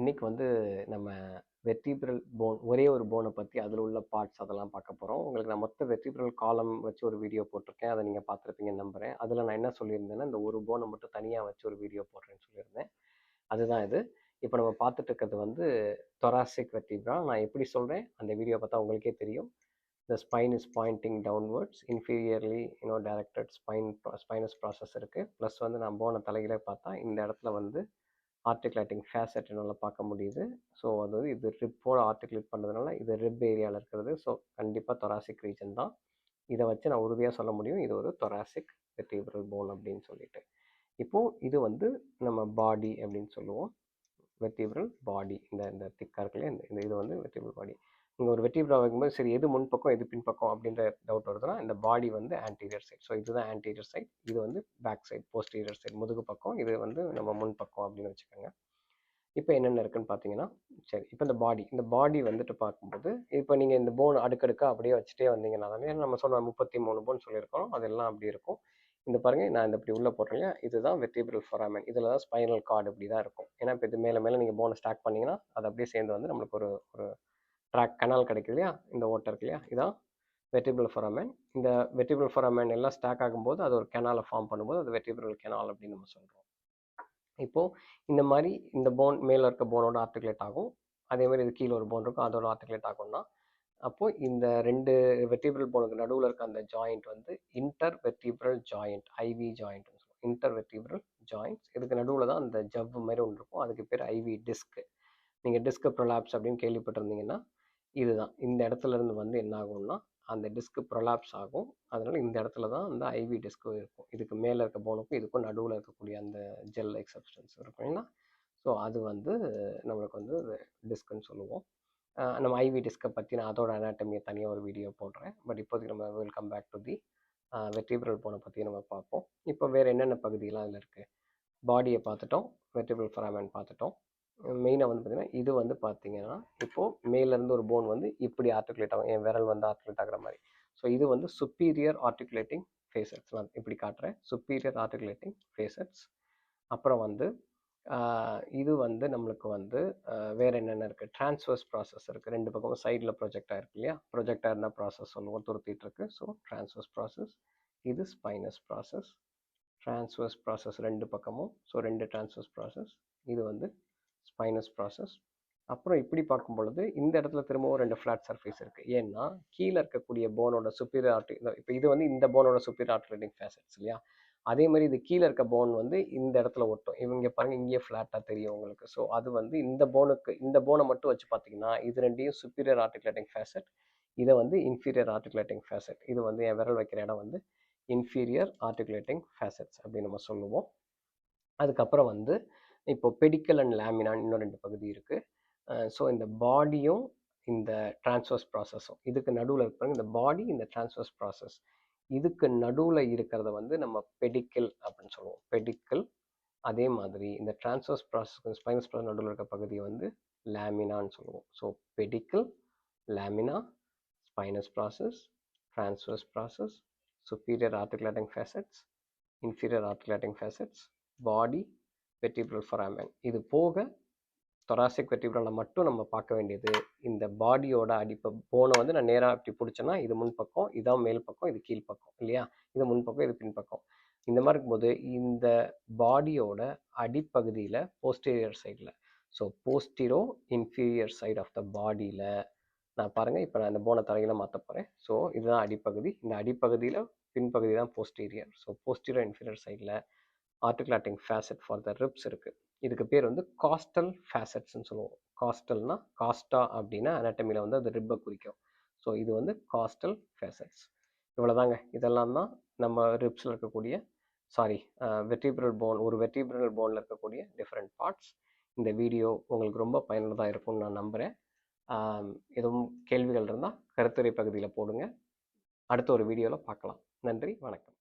இன்னைக்கு வந்து நம்ம வெர்டிபிரல் போன் ஒரே ஒரு போனை பற்றி அதில் உள்ள பார்ட்ஸ் அதெல்லாம் பார்க்க போகிறோம் உங்களுக்கு நான் மொத்த வெர்டிபிரல் காலம் வச்சு ஒரு வீடியோ போட்டிருக்கேன். அதை நீங்கள் பார்த்துருப்பீங்கன்னு நம்புகிறேன் அதில் நான் என்ன சொல்லியிருந்தேன்னா இந்த ஒரு போனை மட்டும் தனியாக வச்சு ஒரு வீடியோ போடுறேன்னு சொல்லியிருந்தேன். அதுதான் இது. இப்போ நம்ம பார்த்துட்டு இருக்கிறது வந்து தொராசிக் வெர்டிப்ரா நான் எப்படி சொல்கிறேன் அந்த வீடியோ பார்த்தா உங்களுக்கே தெரியும். The spine is pointing downwards. Inferiorly you know directed spine spinous process இருக்குது ப்ளஸ் வந்து நான் போன தலையில பார்த்தா இந்த இடத்துல வந்து ஆர்டிகுலேட்டிங் ஃபேசட் என்னால் பார்க்க முடியுது. ஸோ அது வந்து இது ரிப்போட ஆர்டிகுலேட் பண்ணுறதுனால இது ரிப் ஏரியாவில் இருக்கிறது. ஸோ கண்டிப்பாக தொராசிக் ரீஜன் தான். இதை வச்சு நான் உறுதியாக சொல்ல முடியும். இது ஒரு தொராசிக் வெர்டிபிரல் போன் அப்படின்னு சொல்லிட்டு. இப்போது இது வந்து நம்ம பாடி அப்படின்னு சொல்லுவோம். வெர்டிபிரல் பாடி இந்த இந்த திக்காக இருக்குல்ல இந்த இந்த இது வந்து வெர்டிபிரல் பாடி நீங்கள் ஒரு வெர்டிபிரா வைக்கும்போது சரி எது முன்பக்கம் எது பின்பக்கம் அப்படின்ற டவுட் வருதுன்னா இந்த பாடி வந்து ஆன்டீரியர் சைட் ஸோ இதுதான் ஆன்டீரியர் சைட் இது வந்து பேக் சைட் போஸ்டீரியர் சைட் முதுகு பக்கம் இது வந்து நம்ம முன் பக்கம் அப்படின்னு வச்சுக்கோங்க. இப்போ என்னென்ன இருக்குன்னு பார்த்தீங்கன்னா சரி இப்போ இந்த பாடி இந்த பாடி வந்துட்டு பார்க்கும்போது இப்போ நீங்கள் இந்த போன் அடுக்கடுக்காக அப்படியே வச்சுட்டே வந்தீங்கன்னா வந்தீங்கன்னாலே நம்ம சொன்ன முப்பத்தி மூணு போன் சொல்லியிருக்கோம் அதெல்லாம் அப்படி இருக்கும். இந்த பாருங்கள் நான் இந்த இப்படி உள்ளே போடுறேன் இதுதான் வெர்டிபிரல் ஃபொராமன் இதில் தான் ஸ்பைனல் கார்டு இப்படி தான் இருக்கும். ஏன்னா இப்போ இது மேலே மேலே நீங்கள் போனை ஸ்டாக் பண்ணிங்கன்னா அது அப்படியே சேர்ந்து வந்து நம்மளுக்கு ஒரு ஒரு ட்ராக் கனால் கிடைக்குது இல்லையா? இந்த ஓட்டை இருக்கு இல்லையா? இதான் வெட்டிபிள் ஃபொரமேன். இந்த வெட்டிபிள் ஃபொரமேன் எல்லாம் ஸ்டாக் ஆகும்போது அது ஒரு கெனாலை ஃபார்ம் பண்ணும்போது அது வெர்டிபிரல் கெனால் அப்படின்னு நம்ம சொல்கிறோம் இப்போது இந்த மாதிரி இந்த போன் மேலே இருக்க போனோட ஆர்டிகுலேட் ஆகும். அதே மாதிரி இது கீழே ஒரு போன் இருக்கும் அதோட ஆர்டிகுலேட் ஆகும்னா அப்போது இந்த ரெண்டு வெர்டிபிரல் போனுக்கு நடுவில் இருக்க அந்த ஜாயிண்ட் வந்து intervertebral joint IV joint சொல்லுவோம். Intervertebral joints. இதுக்கு நடுவில் தான் அந்த ஜவ்வு மாதிரி ஒன்று இருக்கும். அதுக்கு பேர் ஐவி டிஸ்க்கு நீங்கள் டிஸ்க் ப்ரொலாப்ஸ் அப்படின்னு கேள்விப்பட்டிருந்தீங்கன்னா இதுதான். இந்த இடத்துல இருந்து வந்து என்ன ஆகும்னா அந்த டிஸ்க் ப்ரொலாப்ஸ் ஆகும். அதனால இந்த இடத்துல தான் அந்த ஐவி டிஸ்க்கு இருக்கும். இதுக்கு மேலே இருக்க போனுக்கும் இதுக்கும் நடுவில் இருக்கக்கூடிய அந்த ஜெல் லைக் சப்ஸ்டன்ஸ் இல்லைன்னா? ஸோ அது வந்து நம்மளுக்கு வந்து டிஸ்க்குன்னு சொல்லுவோம். நம்ம ஐவி டிஸ்கை பற்றி நான் அதோட அனாட்டமியை தனியாக ஒரு வீடியோ போடுறேன். பட் இப்போதைக்கு நம்ம will come back to the vertebral போனை பற்றி நம்ம பார்ப்போம். இப்போ வேறு என்னென்ன பகுதியெலாம் அதில் இருக்குது பாடியை பார்த்துட்டோம். வெர்டிபிரல் ஃபராமன் பார்த்துட்டோம். மெயினாக வந்து பார்த்திங்கன்னா இது வந்து பார்த்தீங்கன்னா இப்போது மேலேருந்து ஒரு போன் வந்து இப்படி ஆர்டிகுலேட் ஆகும். என் விரல் வந்து ஆர்டிகுலேட் ஆகிற மாதிரி. ஸோ இது வந்து சுப்பீரியர் ஆர்டிகுலேட்டிங் ஃபேசட்ஸ் நான் இப்படி காட்டுறேன். சுப்பீரியர் ஆர்டிகுலேட்டிங் ஃபேசட்ஸ் அப்புறம் வந்து இது வந்து நம்மளுக்கு வந்து வேறு என்னென்ன இருக்குது ட்ரான்ஸ்ஃபர்ஸ் ப்ராசஸ் இருக்குது ரெண்டு பக்கமும் சைடில் ப்ரொஜெக்டாக இருக்கு இல்லையா? ப்ரொஜெக்டாக இருந்தால் ப்ராசஸ் சொல்லுவோம். துருத்திட்டு இருக்கு. ஸோ ட்ரான்ஸ்வர்ஸ் ப்ராசஸ் இது ஸ்பைனஸ் ப்ராசஸ் ட்ரான்ஸ்ஃபர்ஸ் ப்ராசஸ் ரெண்டு பக்கமும். ஸோ ரெண்டு ட்ரான்ஸ்வர்ஸ் ப்ராசஸ் இது வந்து ஸ்பைனஸ் ப்ராசஸ் அப்புறம் இப்படி பார்க்கும் பொழுது இந்த இடத்துல திரும்பவும் ரெண்டு ஃப்ளாட் சர்ஃபேஸ் இருக்குது ஏன்னா கீழே இருக்கக்கூடிய போனோட சுப்பீரியர் ஆர்டி இப்போ இது வந்து இந்த போனோட சுப்பீரியர் ஆர்டிகுலேட்டிங் ஃபேசட்ஸ் இல்லையா? அதே மாதிரி இது கீழே இருக்க போன் வந்து இந்த இடத்துல ஒட்டும். இவங்க பாருங்க இங்கேயே ஃப்ளாட்டாக தெரியும் உங்களுக்கு. ஸோ அது வந்து இந்த போனுக்கு இந்த போனை மட்டும் வச்சு பார்த்தீங்கன்னா இது ரெண்டையும் சுப்பீரியர் ஆர்டிகுலேட்டிங் ஃபேசட் இதை வந்து இன்ஃபீரியர் ஆர்டிகுலேட்டிங் ஃபேசட் இது வந்து என் விரல் வைக்கிற இடம் வந்து இன்ஃபீரியர் ஆர்டிகுலேட்டிங் ஃபேசட்ஸ் அப்படின்னு நம்ம சொல்லுவோம். அதுக்கப்புறம் வந்து இப்போ பெடிக்கல் அண்ட் லேமினான்னு இன்னும் ரெண்டு பகுதி இருக்குது ஸோ இந்த பாடியும் இந்த டிரான்ஸ்வர்ஸ் ப்ராசஸும் இதுக்கு நடுவில் இருப்பாங்க இந்த பாடி இந்த டிரான்ஸ்வர்ஸ் ப்ராசஸ் இதுக்கு நடுவில் இருக்கிறத வந்து நம்ம பெடிக்கல் அப்படின்னு சொல்லுவோம். பெடிக்கல் அதே மாதிரி இந்த டிரான்ஸ்வர்ஸ் ப்ராசஸ் ஸ்பைனஸ் ப்ராசஸ் நடுவில் இருக்க பகுதியை வந்து லேமினான்னு சொல்லுவோம். So pedicle lamina spinous process transverse process superior articulating facets inferior articulating facets body vertebral foramen இது போக தொராசிக் வெர்டிபிரலை மட்டும் நம்ம பார்க்க வேண்டியது. இந்த பாடியோட அடிப்ப போனை வந்து நான் நேராக இப்படி பிடிச்சேன்னா இது முன்பக்கம் இதான் மேல் பக்கம் இது கீழ் பக்கம் இல்லையா? இது முன்பக்கம் இது பின்பக்கம் இந்த மாதிரி இருக்கும்போது இந்த பாடியோட அடிப்பகுதியில் போஸ்டீரியர் சைடில் so postero inferior side of the பாடியில் நான் பாருங்கள் இப்போ நான் இந்த போனை தரையில் மாற்ற போகிறேன் ஸோ இதுதான் அடிப்பகுதி. இந்த அடிப்பகுதியில் பின்பகுதி தான் போஸ்டீரியர் ஸோ போஸ்டீரியர் இன்ஃபீரியர் சைடில் articulating facet for the ribs இருக்குது இதுக்கு பேர் வந்து காஸ்டல் ஃபேசட்ஸ்னு சொல்லுவோம். காஸ்டல்னா காஸ்டா அப்படின்னா அனாட்டமியில் வந்து அது ரிப்பை குறிக்கும். ஸோ இது வந்து காஸ்டல் ஃபேசட்ஸ் இவ்வளோதாங்க இதெல்லாம் தான் நம்ம ரிப்ஸில் இருக்கக்கூடிய சாரி வெர்டிபிரல் போன் ஒரு வெர்டிபிரல் போனில் இருக்கக்கூடிய டிஃப்ரெண்ட் பார்ட்ஸ் இந்த வீடியோ உங்களுக்கு ரொம்ப பயனுள்ளதாக இருக்கும்னு நான் நம்புகிறேன் எதுவும் கேள்விகள் இருந்தால் கருத்துரை பகுதியில் போடுங்க. அடுத்த ஒரு வீடியோவில் பார்க்கலாம். நன்றி வணக்கம்.